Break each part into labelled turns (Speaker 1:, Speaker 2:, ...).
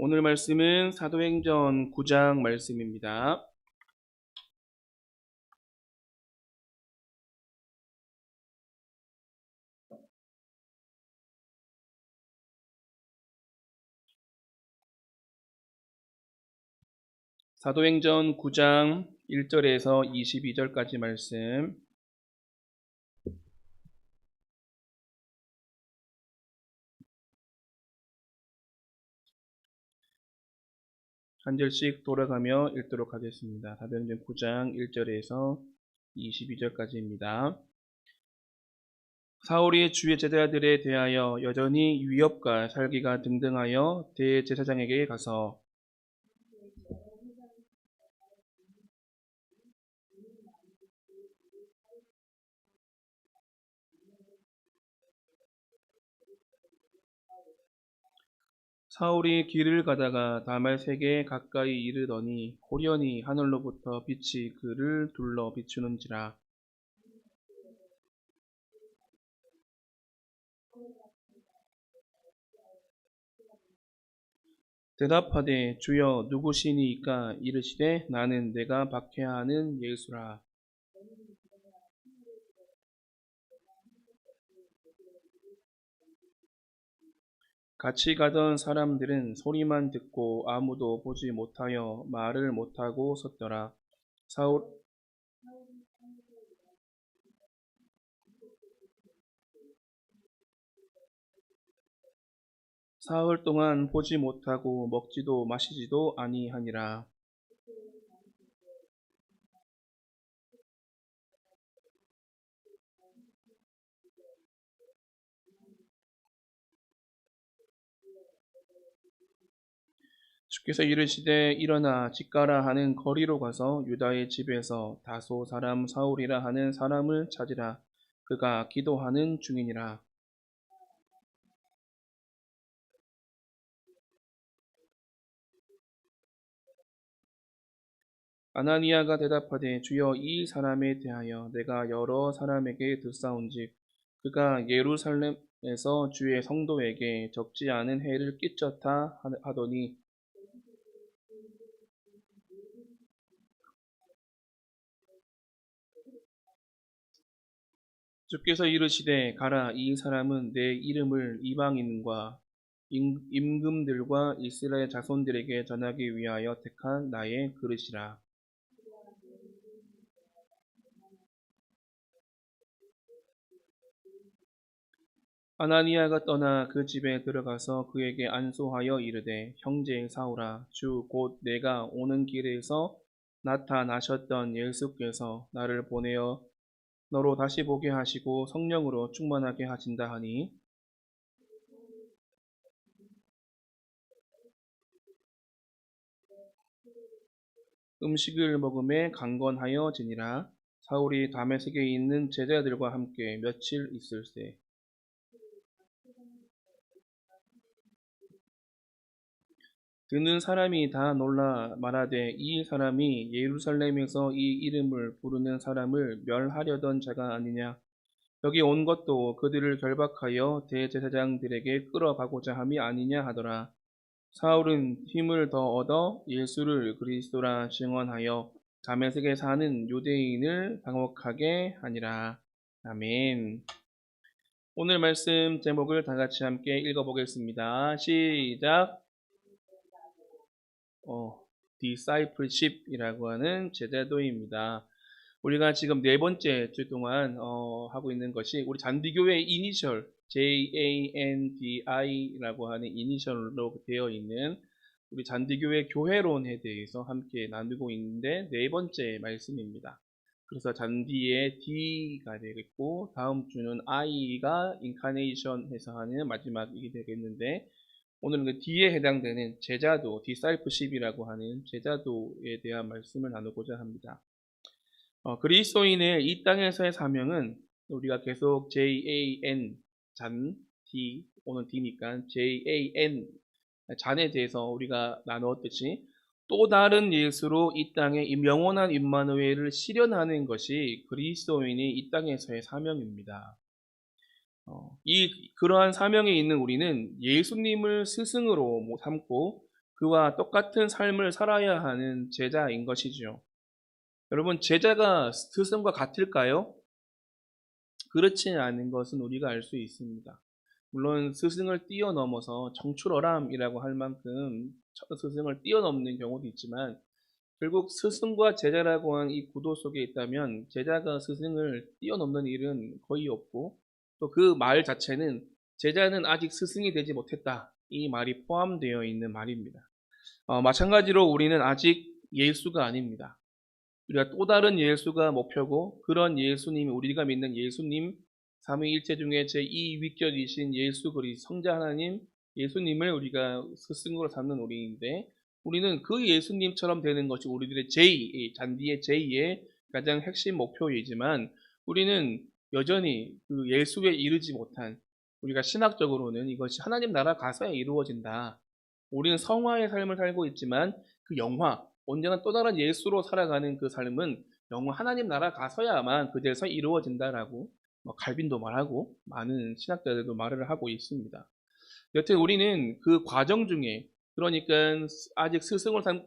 Speaker 1: 오늘 말씀은 사도행전 9장 말씀입니다. 사도행전 9장 1절에서 22절까지 말씀 한 절씩 돌아가며 읽도록 하겠습니다. 사도행전 9장 1절에서 22절까지입니다. 사울이 주의 제자들에 대하여 여전히 위협과 살기가 등등하여 대제사장에게 가서 사울이 길을 가다가 다말색에 가까이 이르더니 호련히 하늘로부터 빛이 그를 둘러 비추는지라. 대답하되 주여 누구시니까 이르시되 나는 내가 박해하는 예수라 같이 가던 사람들은 소리만 듣고 아무도 보지 못하여 말을 못하고 섰더라. 사울 사흘 동안 보지 못하고 먹지도 마시지도 아니하니라. 주께서 이르시되 일어나 집가라 하는 거리로 가서 유다의 집에서 다소 사람 사울이라 하는 사람을 찾으라. 그가 기도하는 중이니라. 아나니아가 대답하되 주여 이 사람에 대하여 내가 여러 사람에게 듣사온즉 그가 예루살렘에서 주의 성도에게 적지 않은 해를 끼쳤다 하더니 주께서 이르시되 가라 이 사람은 내 이름을 이방인과 임- 임금들과 이스라엘 자손들에게 전하기 위하여 택한 나의 그릇이라. 아나니아가 떠나 그 집에 들어가서 그에게 안수하여 이르되 형제 사울아 주곧 내가 오는 길에서 나타나셨던 예수께서 나를 보내어 너로 다시 보게 하시고 성령으로 충만하게 하신다 하니. 음식을 먹음에 강건하여 지니라. 사울이 다메섹에 있는 제자들과 함께 며칠 있을세 듣는 사람이 다 놀라 말하되 이 사람이 예루살렘에서 이 이름을 부르는 사람을 멸하려던 자가 아니냐? 여기 온 것도 그들을 결박하여 대제사장들에게 끌어가고자 함이 아니냐 하더라. 사울은 힘을 더 얻어 예수를 그리스도라 증언하여 다메섹에 사는 유대인을 당혹하게 하니라. 아멘. 오늘 말씀 제목을 다 같이 함께 읽어보겠습니다. 시작 어, discipleship이라고 하는 제자도입니다. 우리가 지금 네 번째 주 동안 어, 하고 있는 것이 우리 잔디교회 이니셜 J-A-N-D-I라고 하는 이니셜로 되어 있는 우리 잔디교회 교회론에 대해서 함께 나누고 있는데 네 번째 말씀입니다. 그래서 잔디의 D가 되겠고 다음 주는 I가 인카네이션 해서 하는 마지막이 되겠는데 오늘은 그 D에 해당되는 제자도, 디사이프십이라고 하는 제자도에 대한 말씀을 나누고자 합니다. 어, 그리스도인의 이 땅에서의 사명은 우리가 계속 J-A-N, 잔, D, 오늘 D니까 J-A-N, 잔에 대해서 우리가 나누었듯이 또 다른 예수로 이 땅에 영원한 임마누엘을 실현하는 것이 그리스도인이 이 땅에서의 사명입니다. 어, 이 그러한 사명에 있는 우리는 예수님을 스승으로 뭐 삼고 그와 똑같은 삶을 살아야 하는 제자인 것이지요. 여러분, 제자가 스승과 같을까요? 그렇지 않은 것은 우리가 알 수 있습니다. 물론 스승을 뛰어넘어서 정출어람이라고 할 만큼 스승을 뛰어넘는 경우도 있지만 결국 스승과 제자라고 하는 이 구도 속에 있다면 제자가 스승을 뛰어넘는 일은 거의 없고 또 그 말 자체는 제자는 아직 스승이 되지 못했다. 이 말이 포함되어 있는 말입니다. 어, 마찬가지로 우리는 아직 예수가 아닙니다. 우리가 또 다른 예수가 목표고 그런 예수님이 우리가 믿는 예수님 삼위일체 중에 제2위격이신 예수 그리스도 성자 하나님 예수님을 우리가 스승으로 삼는 우리인데 우리는 그 예수님처럼 되는 것이 우리들의 제2, 잔디의 제2의 가장 핵심 목표이지만 우리는 여전히 그 예수에 이르지 못한 우리가 신학적으로는 이것이 하나님 나라 가서야 이루어진다. 우리는 성화의 삶을 살고 있지만 그 영화, 언제나 또 다른 예수로 살아가는 그 삶은 영화 하나님 나라 가서야만 그제서 이루어진다라고 뭐 갈빈도 말하고 많은 신학자들도 말을 하고 있습니다. 여튼 우리는 그 과정 중에 그러니까 아직 스승을 삼,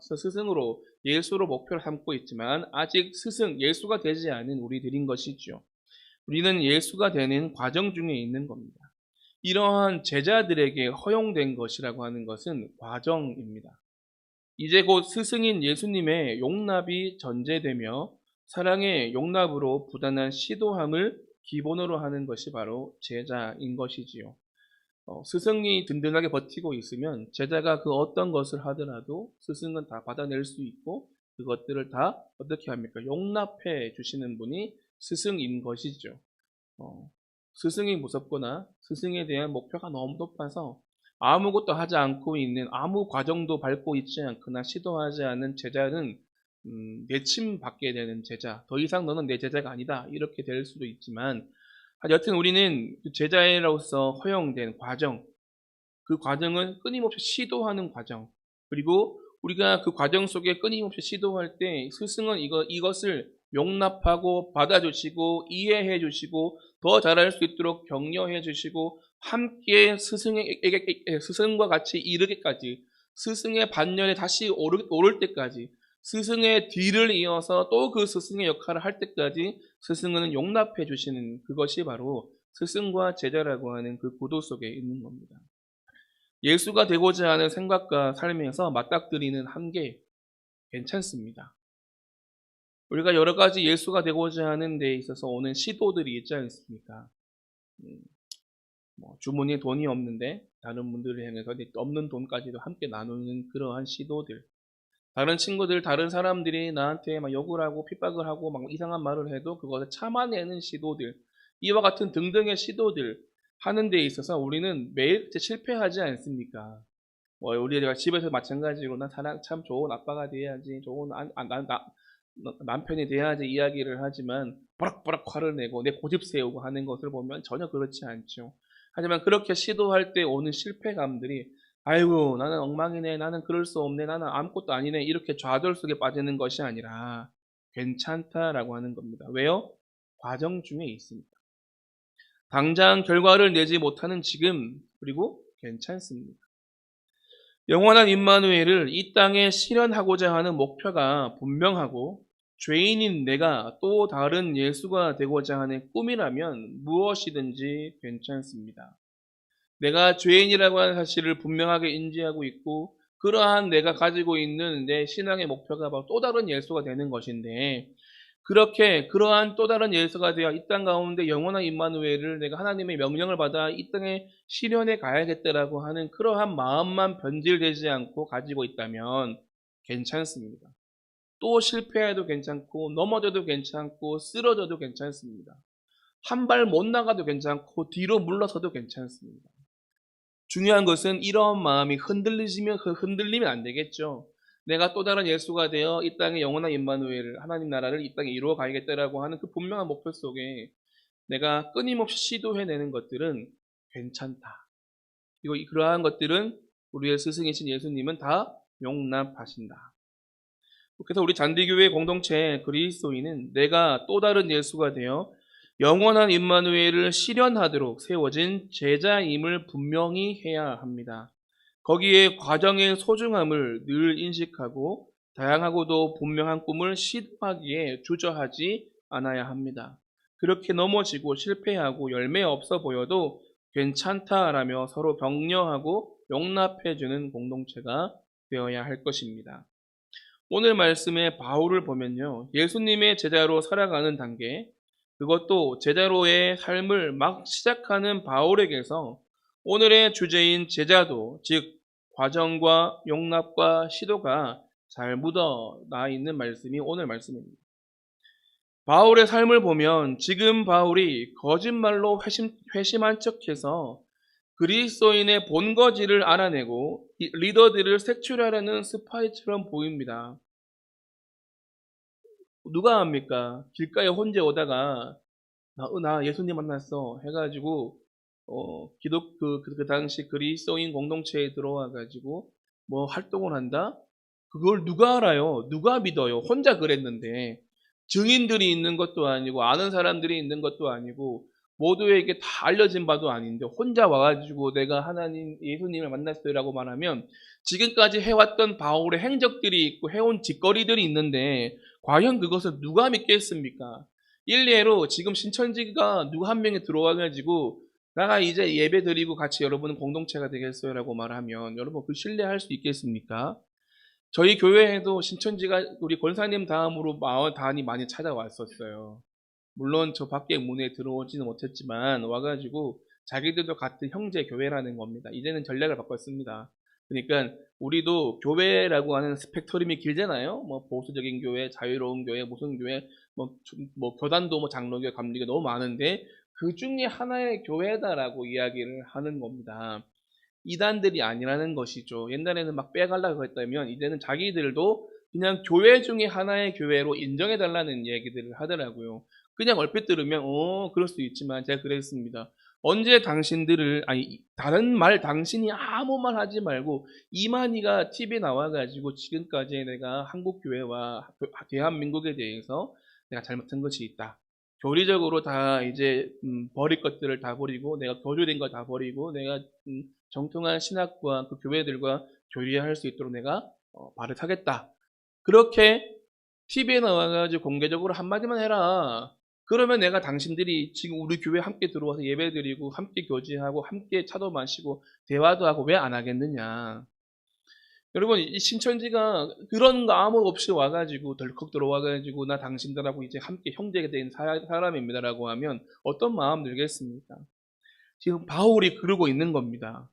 Speaker 1: 스승으로 예수로 목표를 삼고 있지만 아직 스승 예수가 되지 않은 우리들인 것이죠. 우리는 예수가 되는 과정 중에 있는 겁니다. 이러한 제자들에게 허용된 것이라고 하는 것은 과정입니다. 이제 곧 스승인 예수님의 용납이 전제되며 사랑의 용납으로 부단한 시도함을 기본으로 하는 것이 바로 제자인 것이지요. 어, 스승이 든든하게 버티고 있으면 제자가 그 어떤 것을 하더라도 스승은 다 받아낼 수 있고 그것들을 다 어떻게 합니까? 용납해 주시는 분이 스승인 것이죠. 어, 스승이 무섭거나 스승에 대한 목표가 너무 높아서 아무것도 하지 않고 있는 아무 과정도 밟고 있지 않거나 시도하지 않은 제자는 음, 내침 받게 되는 제자. 더 이상 너는 내 제자가 아니다. 이렇게 될 수도 있지만 여튼 우리는 그 제자로서 허용된 과정, 그 과정은 끊임없이 시도하는 과정. 그리고 우리가 그 과정 속에 끊임없이 시도할 때 스승은 이거, 이것을 용납하고 받아주시고 이해해 주시고 더 잘할 수 있도록 격려해 주시고 함께 스승에게 스승과 같이 이르기까지 스승의 반열에 다시 오를, 오를 때까지 스승의 뒤를 이어서 또 그 스승의 역할을 할 때까지 스승은 용납해 주시는 그것이 바로 스승과 제자라고 하는 그 구도 속에 있는 겁니다. 예수가 되고자 하는 생각과 삶에서 맞닥뜨리는 한계 괜찮습니다. 우리가 여러 가지 예수가 되고자 하는 데 있어서 오는 시도들이 있지 않습니까? 음, 뭐 주머니에 돈이 없는데 다른 분들을 향해서 없는 돈까지도 함께 나누는 그러한 시도들. 다른 친구들, 다른 사람들이 나한테 막 욕을 하고 핍박을 하고 막 이상한 말을 해도 그것을 참아내는 시도들, 이와 같은 등등의 시도들 하는 데 있어서 우리는 매일 실패하지 않습니까? 뭐 우리가 집에서 마찬가지로 난 사람 참 좋은 아빠가 돼야지, 좋은 안, 안, 나, 나, 남편이 돼야지 이야기를 하지만 버럭버럭 화를 내고 내 고집 세우고 하는 것을 보면 전혀 그렇지 않죠. 하지만 그렇게 시도할 때 오는 실패감들이 아이고 나는 엉망이네 나는 그럴 수 없네 나는 아무것도 아니네 이렇게 좌절 속에 빠지는 것이 아니라 괜찮다라고 하는 겁니다. 왜요? 과정 중에 있습니다. 당장 결과를 내지 못하는 지금 그리고 괜찮습니다. 영원한 임마누엘을 이 땅에 실현하고자 하는 목표가 분명하고 죄인인 내가 또 다른 예수가 되고자 하는 꿈이라면 무엇이든지 괜찮습니다. 내가 죄인이라고 하는 사실을 분명하게 인지하고 있고 그러한 내가 가지고 있는 내 신앙의 목표가 바로 또 다른 예수가 되는 것인데 그렇게 그러한 또 다른 예수가 되어 이 땅 가운데 영원한 임마누엘을 내가 하나님의 명령을 받아 이 땅에 실현해 가야겠다라고 하는 그러한 마음만 변질되지 않고 가지고 있다면 괜찮습니다. 또 실패해도 괜찮고 넘어져도 괜찮고 쓰러져도 괜찮습니다. 한 발 못 나가도 괜찮고 뒤로 물러서도 괜찮습니다. 중요한 것은 이런 마음이 흔들리시면 흔들리면 안 되겠죠. 내가 또 다른 예수가 되어 이 땅에 영원한 임마누엘 하나님 나라를 이 땅에 이루어 가야겠다라고 하는 그 분명한 목표 속에 내가 끊임없이 시도해내는 것들은 괜찮다. 이거 그러한 것들은 우리의 스승이신 예수님은 다 용납하신다. 그래서 우리 잔디교회 공동체 그리스도인은 내가 또 다른 예수가 되어 영원한 임마누엘을 실현하도록 세워진 제자임을 분명히 해야 합니다. 거기에 과정의 소중함을 늘 인식하고 다양하고도 분명한 꿈을 시도하기에 주저하지 않아야 합니다. 그렇게 넘어지고 실패하고 열매 없어 보여도 괜찮다라며 서로 격려하고 용납해주는 공동체가 되어야 할 것입니다. 오늘 말씀의 바울을 보면요. 예수님의 제자로 살아가는 단계, 그것도 제자로의 삶을 막 시작하는 바울에게서 오늘의 주제인 제자도, 즉, 과정과 용납과 시도가 잘 묻어나 있는 말씀이 오늘 말씀입니다. 바울의 삶을 보면 지금 바울이 거짓말로 회심, 회심한 척해서 그리스도인의 본거지를 알아내고 이 리더들을 색출하려는 스파이처럼 보입니다. 누가 합니까? 길가에 혼자 오다가 나, 어, 나 예수님 만났어 해가지고 어, 기독 그, 그, 그 당시 그리스도인 공동체에 들어와 가지고 뭐 활동을 한다? 그걸 누가 알아요? 누가 믿어요? 혼자 그랬는데 증인들이 있는 것도 아니고 아는 사람들이 있는 것도 아니고 모두에게 다 알려진 바도 아닌데 혼자 와가지고 내가 하나님 예수님을 만났어요라고 말하면 지금까지 해왔던 바울의 행적들이 있고 해온 짓거리들이 있는데 과연 그것을 누가 믿겠습니까? 일례로 지금 신천지가 누구 한 명이 들어와가지고 나가 이제 예배 드리고 같이 여러분은 공동체가 되겠어요 라고 말하면 여러분 그 신뢰할 수 있겠습니까? 저희 교회에도 신천지가 우리 권사님 다음으로 마을 단이 많이 찾아왔었어요. 물론 저 밖에 문에 들어오지는 못했지만 와가지고 자기들도 같은 형제 교회라는 겁니다. 이제는 전략을 바꿨습니다. 그러니까 우리도 교회라고 하는 스펙트럼이 길잖아요. 뭐 보수적인 교회, 자유로운 교회, 무슨 교회, 뭐, 뭐 교단도 뭐 장로교, 감리교 너무 많은데 그 중에 하나의 교회다라고 이야기를 하는 겁니다. 이단들이 아니라는 것이죠. 옛날에는 막 빼가려고 했다면 이제는 자기들도 그냥 교회 중에 하나의 교회로 인정해달라는 얘기들을 하더라고요. 그냥 얼핏 들으면 어 그럴 수 있지만 제가 그랬습니다. 언제 당신들을 아니 다른 말 당신이 아무 말 하지 말고 이만희가 TV에 나와가지고 지금까지 내가 한국 교회와 대한민국에 대해서 내가 잘못한 것이 있다. 교리적으로 다 이제 음, 버릴 것들을 다 버리고 내가 교조된 거다 버리고 내가 음, 정통한 신학과 그 교회들과 교리할 수 있도록 내가 어, 발을 타겠다. 그렇게 TV에 나와가지고 공개적으로 한마디만 해라. 그러면 내가 당신들이 지금 우리 교회 함께 들어와서 예배 드리고 함께 교제하고 함께 차도 마시고 대화도 하고 왜 안 하겠느냐. 여러분 이 신천지가 그런 거 아무 없이 와가지고 덜컥 들어와가지고 나 당신들하고 이제 함께 형제가 된 사람입니다라고 하면 어떤 마음 들겠습니까? 지금 바울이 그러고 있는 겁니다.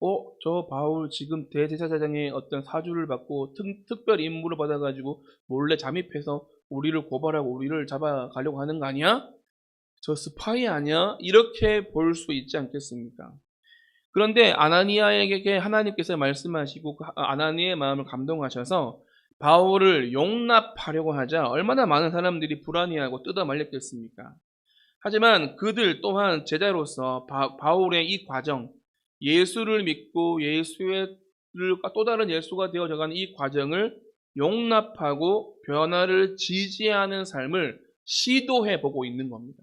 Speaker 1: 어, 저 바울 지금 대제사장의 어떤 사주를 받고 특, 특별 임무를 받아가지고 몰래 잠입해서 우리를 고발하고 우리를 잡아가려고 하는 거 아니야? 저 스파이 아니야? 이렇게 볼 수 있지 않겠습니까? 그런데 아나니아에게 하나님께서 말씀하시고 그 아나니의 마음을 감동하셔서 바울을 용납하려고 하자 얼마나 많은 사람들이 불안해하고 뜯어 말렸겠습니까? 하지만 그들 또한 제자로서 바, 바울의 이 과정, 예수를 믿고 예수의 또 다른 예수가 되어져가는 이 과정을 용납하고 변화를 지지하는 삶을 시도해 보고 있는 겁니다.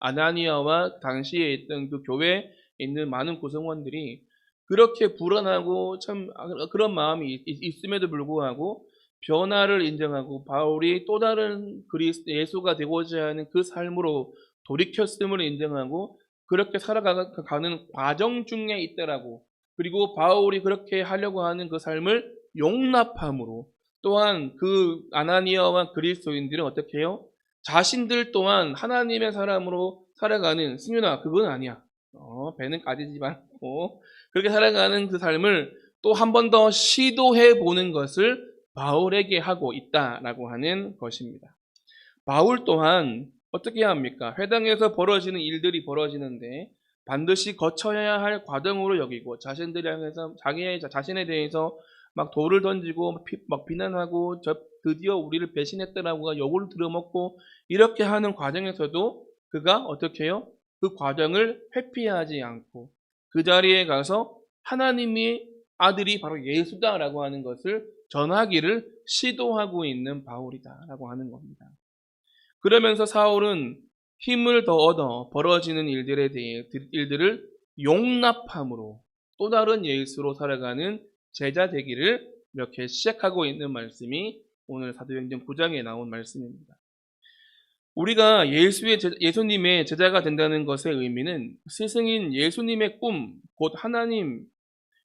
Speaker 1: 아나니아와 당시에 있던 그 교회에 있는 많은 구성원들이 그렇게 불안하고 참 그런 마음이 있음에도 불구하고 변화를 인정하고 바울이 또 다른 그리스도 예수가 되고자 하는 그 삶으로 돌이켰음을 인정하고 그렇게 살아가는 과정 중에 있더라고. 그리고 바울이 그렇게 하려고 하는 그 삶을 용납함으로 또한 그 아나니아와 그리스도인들은 어떻게 해요? 자신들 또한 하나님의 사람으로 살아가는 승윤아 그건 아니야. 어, 배는 까지지 않고 그렇게 살아가는 그 삶을 또 한 번 더 시도해 보는 것을 바울에게 하고 있다라고 하는 것입니다. 바울 또한 어떻게 해야 합니까? 회당에서 벌어지는 일들이 벌어지는데 반드시 거쳐야 할 과정으로 여기고 자신들이 향해서 자기의 자신에 대해서 막 돌을 던지고 막 비난하고 저 드디어 우리를 배신했다라고 욕을 들어먹고 이렇게 하는 과정에서도 그가 어떻게 해요? 그 과정을 회피하지 않고 그 자리에 가서 하나님이 아들이 바로 예수다라고 하는 것을 전하기를 시도하고 있는 바울이다라고 하는 겁니다. 그러면서 사울은 힘을 더 얻어 벌어지는 일들에 대해 일들을 용납함으로 또 다른 예수로 살아가는 제자 되기를 이렇게 시작하고 있는 말씀이 오늘 사도행전 9장에 나온 말씀입니다. 우리가 예수의 제, 예수님의 제자가 된다는 것의 의미는 스승인 예수님의 꿈, 곧 하나님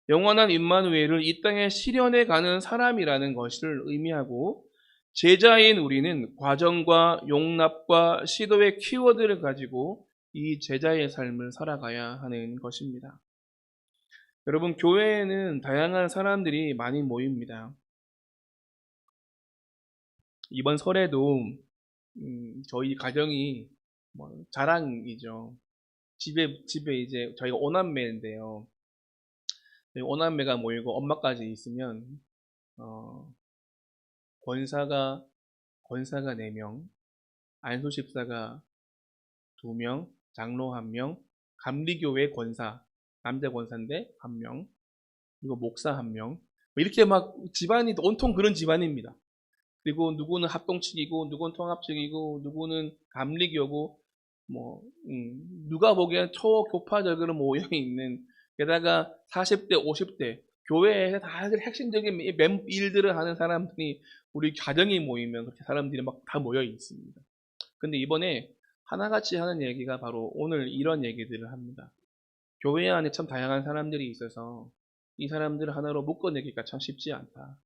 Speaker 1: 영원한 임마누엘을 이 땅에 실현해 가는 사람이라는 것을 의미하고 제자인 우리는 과정과 용납과 시도의 키워드를 가지고 이 제자의 삶을 살아가야 하는 것입니다. 여러분, 교회에는 다양한 사람들이 많이 모입니다. 이번 설에도 음, 저희 가정이 뭐 자랑이죠. 집에 집에 이제 저희가 오남매인데요. 오남매가 모이고 엄마까지 있으면 어, 권사가 권사가 4명, 안수집사가 2명, 장로 1명, 감리교회 권사, 남자 권사인데 1명, 그리고 목사 1명. 뭐 이렇게 막 집안이 온통 그런 집안입니다. 그리고 누구는 합동측이고 누구는 통합측이고 누구는 감리교고 뭐 음, 누가 보기엔 초교파적으로 모여 있는 게다가 40대, 50대 교회에서 다들 핵심적인 일들을 하는 사람들이 우리 가정이 모이면 그렇게 사람들이 막 다 모여 있습니다. 근데 이번에 하나같이 하는 얘기가 바로 오늘 이런 얘기들을 합니다. 교회 안에 참 다양한 사람들이 있어서 이 사람들을 하나로 묶어내기가 참 쉽지 않다.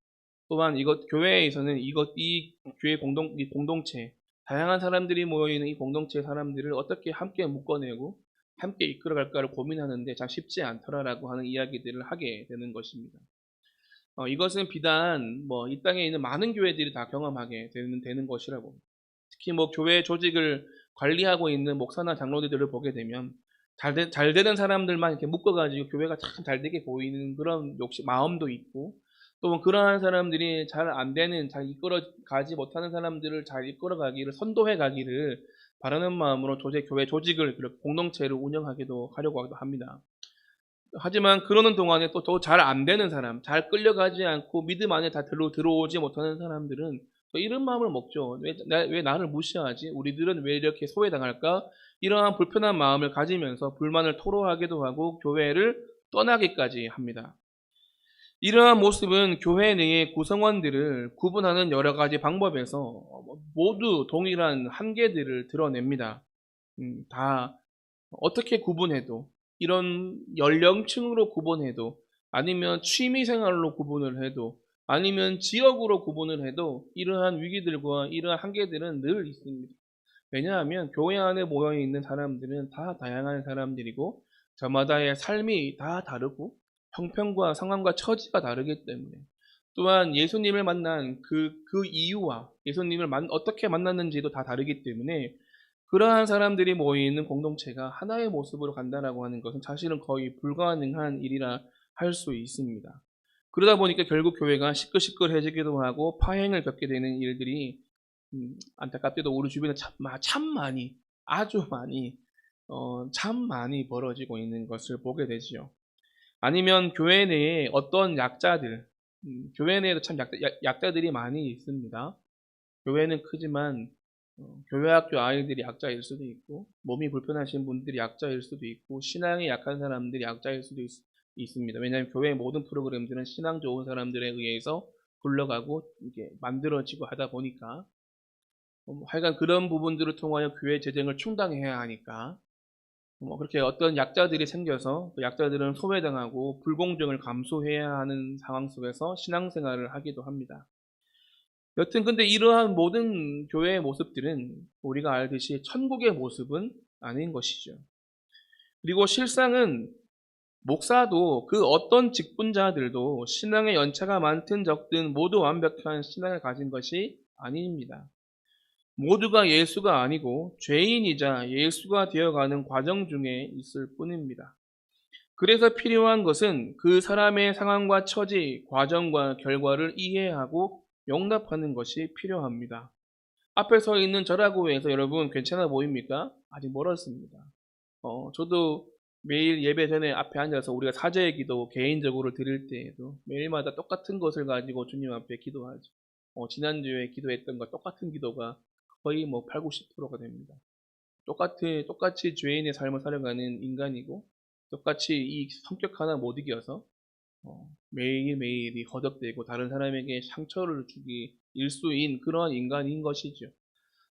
Speaker 1: 또한 이것 교회에서는 이것 이 교회 공동 이 공동체 다양한 사람들이 모여 있는 이 공동체 사람들을 어떻게 함께 묶어내고 함께 이끌어갈까를 고민하는데 참 쉽지 않더라라고 하는 이야기들을 하게 되는 것입니다. 어, 이것은 비단 뭐 이 땅에 있는 많은 교회들이 다 경험하게 되는, 되는 것이라고. 특히 뭐 교회 조직을 관리하고 있는 목사나 장로들을 보게 되면 잘, de, 잘 되는 사람들만 이렇게 묶어가지고 교회가 참 잘 되게 보이는 그런 욕심, 마음도 있고 또 그러한 사람들이 잘 안 되는, 잘 이끌어 가지 못하는 사람들을 잘 이끌어 가기를 선도해 가기를 바라는 마음으로 도저히 교회 조직을 공동체를 운영하기도 하려고 합니다. 하지만 그러는 동안에 또 더 잘 안 되는 사람, 잘 끌려가지 않고 믿음 안에 다 들어, 들어오지 못하는 사람들은 또 이런 마음을 먹죠. 왜, 나, 왜 나를 무시하지? 우리들은 왜 이렇게 소외당할까? 이러한 불편한 마음을 가지면서 불만을 토로하기도 하고 교회를 떠나기까지 합니다. 이러한 모습은 교회 내의 구성원들을 구분하는 여러 가지 방법에서 모두 동일한 한계들을 드러냅니다. 음, 다 어떻게 구분해도 이런 연령층으로 구분해도 아니면 취미 생활로 구분을 해도 아니면 지역으로 구분을 해도 이러한 위기들과 이러한 한계들은 늘 있습니다. 왜냐하면 교회 안에 모여 있는 사람들은 다 다양한 사람들이고 저마다의 삶이 다 다르고 형편과 상황과 처지가 다르기 때문에 또한 예수님을 만난 그, 그 이유와 예수님을 만, 어떻게 만났는지도 다 다르기 때문에 그러한 사람들이 모이는 공동체가 하나의 모습으로 간다라고 하는 것은 사실은 거의 불가능한 일이라 할 수 있습니다. 그러다 보니까 결국 교회가 시끌시끌해지기도 하고 파행을 겪게 되는 일들이 음, 안타깝게도 우리 주변에 참, 참 많이 아주 많이 어, 참 많이 벌어지고 있는 것을 보게 되지요. 아니면 교회 내에 어떤 약자들, 음, 교회 내에도 참 약자, 약, 들이 많이 있습니다. 교회는 크지만 어, 교회 학교 아이들이 약자일 수도 있고 몸이 불편하신 분들이 약자일 수도 있고 신앙이 약한 사람들이 약자일 수도 있, 습니다 왜냐하면 교회 모든 프로그램들은 신앙 좋은 사람들에 의해서 굴러가고 이게 만들어지고 하다 보니까 어, 하여간 그런 부분들을 통하여 교회 재정을 충당해야 하니까 뭐 그렇게 어떤 약자들이 생겨서 그 약자들은 소외당하고 불공정을 감수해야 하는 상황 속에서 신앙생활을 하기도 합니다. 여튼 근데 이러한 모든 교회의 모습들은 우리가 알듯이 천국의 모습은 아닌 것이죠. 그리고 실상은 목사도 그 어떤 직분자들도 신앙의 연차가 많든 적든 모두 완벽한 신앙을 가진 것이 아닙니다. 모두가 예수가 아니고 죄인이자 예수가 되어가는 과정 중에 있을 뿐입니다. 그래서 필요한 것은 그 사람의 상황과 처지, 과정과 결과를 이해하고 용납하는 것이 필요합니다. 앞에 서 있는 저라고 해서 여러분 괜찮아 보입니까? 아직 멀었습니다. 어, 저도 매일 예배 전에 앞에 앉아서 우리가 사제의 기도 개인적으로 드릴 때에도 매일마다 똑같은 것을 가지고 주님 앞에 기도하죠. 어, 지난주에 기도했던 것 똑같은 기도가 거의 뭐 8, 90%가 됩니다. 똑같이, 똑같이 죄인의 삶을 살아가는 인간이고 똑같이 이 성격 하나 못 이겨서 어, 매일매일이 허덕대고 다른 사람에게 상처를 주기 일수인 그런 인간인 것이죠.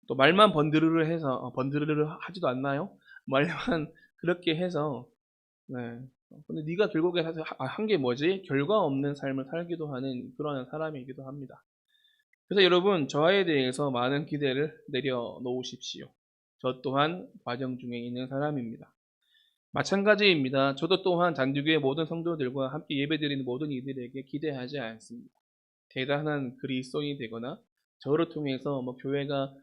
Speaker 1: 또 말만 번드르르 해서 어, 번드르르 하지도 않나요? 말만 그렇게 해서 네. 근데 네가 결국에 사실 한게 뭐지? 결과 없는 삶을 살기도 하는 그런 사람이기도 합니다. 그래서 여러분 저에 대해서 많은 기대를 내려놓으십시오. 저 또한 과정 중에 있는 사람입니다. 마찬가지입니다. 저도 또한 잔디교의 모든 성도들과 함께 예배드리는 모든 이들에게 기대하지 않습니다. 대단한 그리스도인이 되거나 저를 통해서 뭐 교회가 막,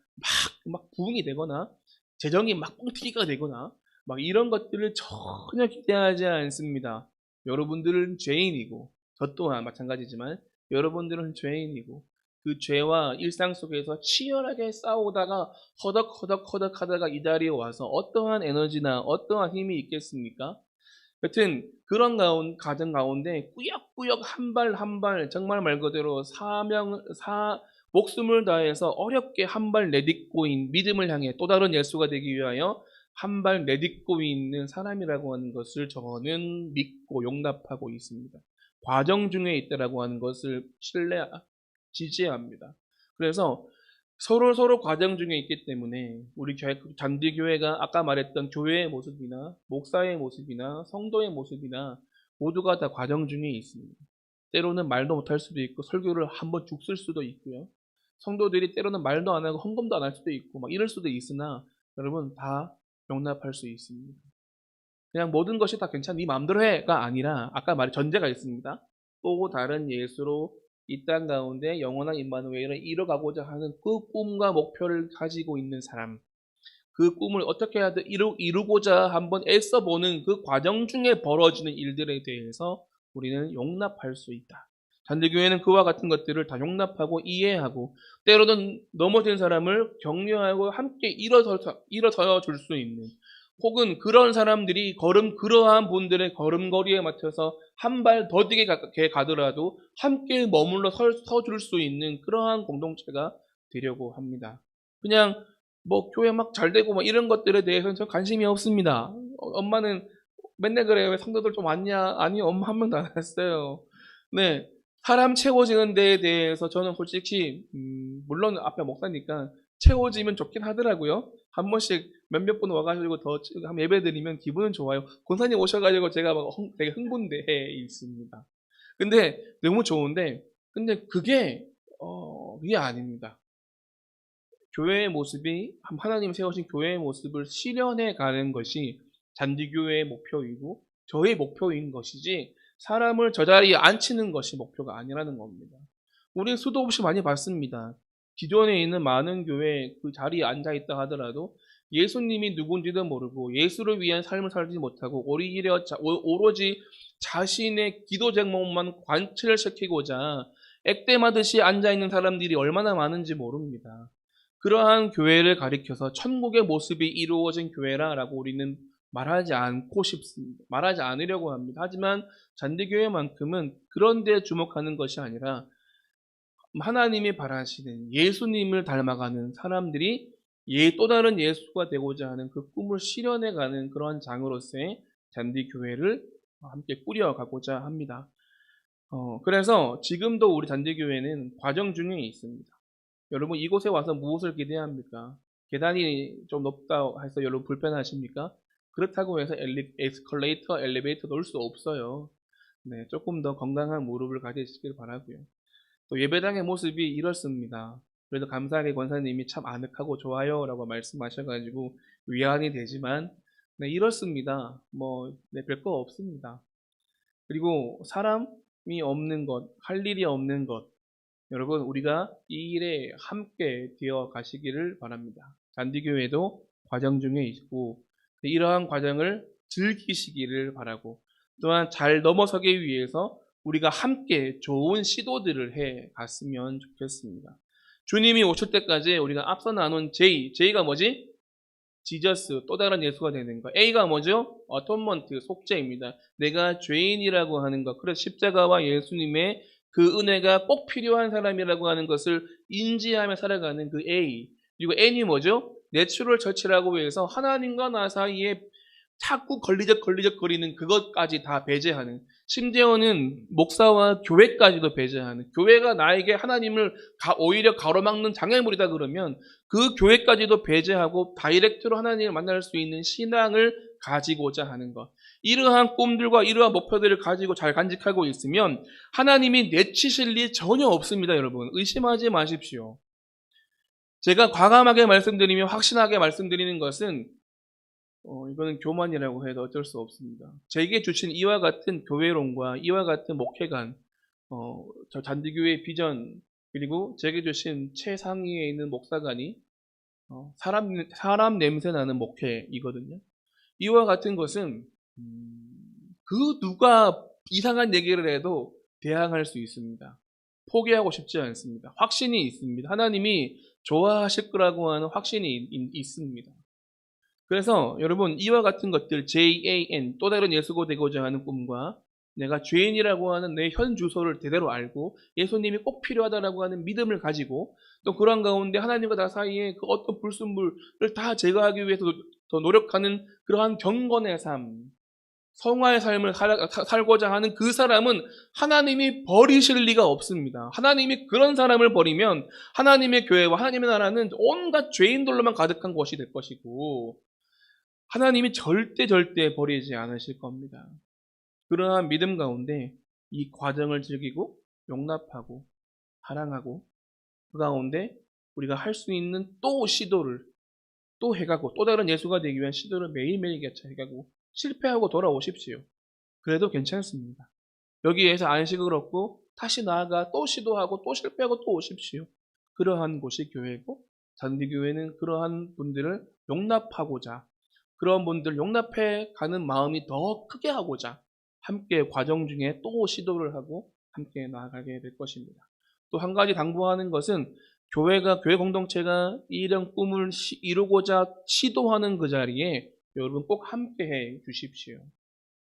Speaker 1: 막 부흥이 되거나 재정이 막 뻥튀기가 되거나 막 이런 것들을 전혀 기대하지 않습니다. 여러분들은 죄인이고 저 또한 마찬가지지만 여러분들은 죄인이고 그 죄와 일상 속에서 치열하게 싸우다가 허덕허덕허덕 하다가 이 자리에 와서 어떠한 에너지나 어떠한 힘이 있겠습니까? 여튼 그런 가운, 가정 가운데 꾸역꾸역 한 발 한 발 정말 말 그대로 사명 사 목숨을 다해서 어렵게 한 발 내딛고 있는 믿음을 향해 또 다른 예수가 되기 위하여 한 발 내딛고 있는 사람이라고 하는 것을 저는 믿고 용납하고 있습니다. 과정 중에 있다라고 하는 것을 신뢰 지지합니다. 그래서 서로 서로 과정 중에 있기 때문에 우리 잔디 교회가 아까 말했던 교회의 모습이나 목사의 모습이나 성도의 모습이나 모두가 다 과정 중에 있습니다. 때로는 말도 못할 수도 있고 설교를 한번 죽쓸 수도 있고요. 성도들이 때로는 말도 안 하고 헌금도 안 할 수도 있고 막 이럴 수도 있으나 여러분 다 용납할 수 있습니다. 그냥 모든 것이 다 괜찮아 네 마음대로 해가 아니라 아까 말한 전제가 있습니다. 또 다른 예수로 이 땅 가운데 영원한 임마누엘을 이뤄가고자 하는 그 꿈과 목표를 가지고 있는 사람 그 꿈을 어떻게 하든 이루, 이루고자 한번 애써보는 그 과정 중에 벌어지는 일들에 대해서 우리는 용납할 수 있다. 잔대교회는 그와 같은 것들을 다 용납하고 이해하고 때로는 넘어진 사람을 격려하고 함께 일어서, 일어서 줄 수 있는 혹은 그런 사람들이 걸음 그러한 분들의 걸음걸이에 맞춰서 한 발 더디게 가더라도 함께 머물러 서줄 수 있는 그러한 공동체가 되려고 합니다. 그냥 뭐 교회 막 잘 되고 막 이런 것들에 대해서는 저 관심이 없습니다. 어, 엄마는 맨날 그래요. 왜 성도들 좀 왔냐? 아니 엄마 한 명도 안 왔어요. 네. 사람 채워지는 데에 대해서 저는 솔직히 음, 물론 앞에 목사니까 채워지면 좋긴 하더라고요. 한 번씩 몇몇 분 와가지고 더 예배 드리면 기분은 좋아요. 권사님 오셔가지고 제가 막 되게 흥분돼 있습니다. 근데 너무 좋은데, 근데 그게 어, 그게 아닙니다. 교회의 모습이 하나님 세우신 교회의 모습을 실현해 가는 것이 잔디교회의 목표이고 저의 목표인 것이지 사람을 저 자리에 앉히는 것이 목표가 아니라는 겁니다. 우리는 수도 없이 많이 봤습니다. 기존에 있는 많은 교회 그 자리에 앉아 있다 하더라도 예수님이 누군지도 모르고 예수를 위한 삶을 살지 못하고 오로지 자신의 기도 제목만 관철시키고자 액땜하듯이 앉아 있는 사람들이 얼마나 많은지 모릅니다. 그러한 교회를 가리켜서 천국의 모습이 이루어진 교회라라고 우리는 말하지 않고 싶습니다. 말하지 않으려고 합니다. 하지만 잔디교회만큼은 그런 데 주목하는 것이 아니라 하나님이 바라시는 예수님을 닮아가는 사람들이 예, 또 다른 예수가 되고자 하는 그 꿈을 실현해가는 그러한 장으로서의 잔디 교회를 함께 꾸려가고자 합니다. 어, 그래서 지금도 우리 잔디 교회는 과정 중에 있습니다. 여러분 이곳에 와서 무엇을 기대합니까? 계단이 좀 높다 해서 여러분 불편하십니까? 그렇다고 해서 에스컬레이터, 엘리베이터 놓을 수 없어요. 네, 조금 더 건강한 무릎을 가지시길 바라고요. 또 예배당의 모습이 이렇습니다. 그래도 감사하게 권사님이 참 아늑하고 좋아요 라고 말씀하셔가지고 위안이 되지만 네, 이렇습니다. 뭐 네, 별거 없습니다. 그리고 사람이 없는 것, 할 일이 없는 것, 여러분 우리가 이 일에 함께 되어 가시기를 바랍니다. 잔디교회도 과정 중에 있고 이러한 과정을 즐기시기를 바라고 또한 잘 넘어서기 위해서 우리가 함께 좋은 시도들을 해 갔으면 좋겠습니다. 주님이 오실 때까지 우리가 앞서 나눈 J, J가 뭐지? 지저스, 또 다른 예수가 되는 거. A가 뭐죠? 어톤먼트, 속죄입니다. 내가 죄인이라고 하는 것. 그래서 십자가와 예수님의 그 은혜가 꼭 필요한 사람이라고 하는 것을 인지하며 살아가는 그 A. 그리고 N이 뭐죠? 내추럴 처치라고 해서 하나님과 나 사이에 자꾸 걸리적 걸리적 거리는 그것까지 다 배제하는 심지어는 목사와 교회까지도 배제하는 교회가 나에게 하나님을 가- 오히려 가로막는 장애물이다 그러면 그 교회까지도 배제하고 다이렉트로 하나님을 만날 수 있는 신앙을 가지고자 하는 것. 이러한 꿈들과 이러한 목표들을 가지고 잘 간직하고 있으면 하나님이 내치실 리 전혀 없습니다 여러분. 의심하지 마십시오. 제가 과감하게 말씀드리며 확신하게 말씀드리는 것은 어, 이거는 교만이라고 해도 어쩔 수 없습니다. 제게 주신 이와 같은 교회론과 이와 같은 목회관, 어, 저 잔디교회 비전 그리고 제게 주신 최상위에 있는 목사관이 어, 사람 사람 냄새 나는 목회이거든요. 이와 같은 것은 음, 그 누가 이상한 얘기를 해도 대항할 수 있습니다. 포기하고 싶지 않습니다. 확신이 있습니다. 하나님이 좋아하실 거라고 하는 확신이 있- 있습니다. 그래서 여러분 이와 같은 것들 JAN 또 다른 예수가 되고자 하는 꿈과 내가 죄인이라고 하는 내 현 주소를 제대로 알고 예수님이 꼭 필요하다라고 하는 믿음을 가지고 또 그런 가운데 하나님과 나 사이에 그 어떤 불순물을 다 제거하기 위해서 더 노력하는 그러한 경건의 삶, 성화의 삶을 살- 살고자 하는 그 사람은 하나님이 버리실 리가 없습니다. 하나님이 그런 사람을 버리면 하나님의 교회와 하나님의 나라는 온갖 죄인들로만 가득한 곳이 될 것이고 하나님이 절대 절대 버리지 않으실 겁니다. 그러한 믿음 가운데 이 과정을 즐기고 용납하고 사랑하고 그 가운데 우리가 할 수 있는 또 시도를 또 해가고 또 다른 예수가 되기 위한 시도를 매일매일 개최해가고 실패하고 돌아오십시오. 그래도 괜찮습니다. 여기에서 안식을 얻고 다시 나아가 또 시도하고 또 실패하고 또 오십시오. 그러한 곳이 교회고 잔디교회는 그러한 분들을 용납하고자 그런 분들 용납해 가는 마음이 더 크게 하고자 함께 과정 중에 또 시도를 하고 함께 나아가게 될 것입니다. 또 한 가지 당부하는 것은 교회가 교회 공동체가 이런 꿈을 시- 이루고자 시도하는 그 자리에 여러분 꼭 함께 해 주십시오.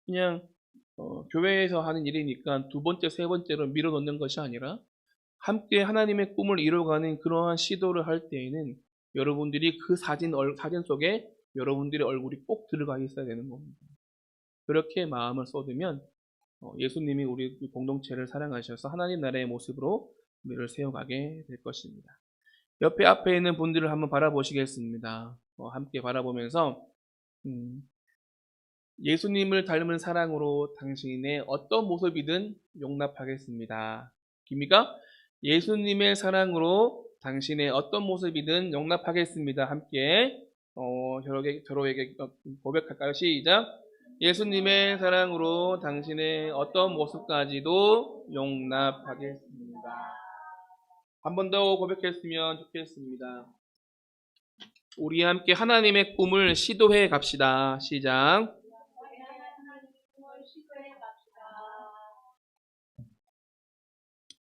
Speaker 1: 그냥 어, 교회에서 하는 일이니까 두 번째, 세 번째로 밀어놓는 것이 아니라 함께 하나님의 꿈을 이루어가는 그러한 시도를 할 때에는 여러분들이 그 사진, 얼- 사진 속에 여러분들의 얼굴이 꼭 들어가 있어야 되는 겁니다. 그렇게 마음을 쏟으면 어, 예수님이 우리 공동체를 사랑하셔서 하나님 나라의 모습으로 우리를 세워가게 될 것입니다. 옆에 앞에 있는 분들을 한번 바라보시겠습니다. 어, 함께 바라보면서 음, 예수님을 닮은 사랑으로 당신의 어떤 모습이든 용납하겠습니다. 김미가 예수님의 사랑으로 당신의 어떤 모습이든 용납하겠습니다. 함께 어, 저에게, 저로에게 고백할까요? 시작. 예수님의 사랑으로 당신의 어떤 모습까지도 용납하겠습니다. 한 번 더 고백했으면 좋겠습니다. 우리 함께 하나님의 꿈을 시도해 갑시다. 시작.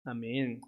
Speaker 1: 아멘.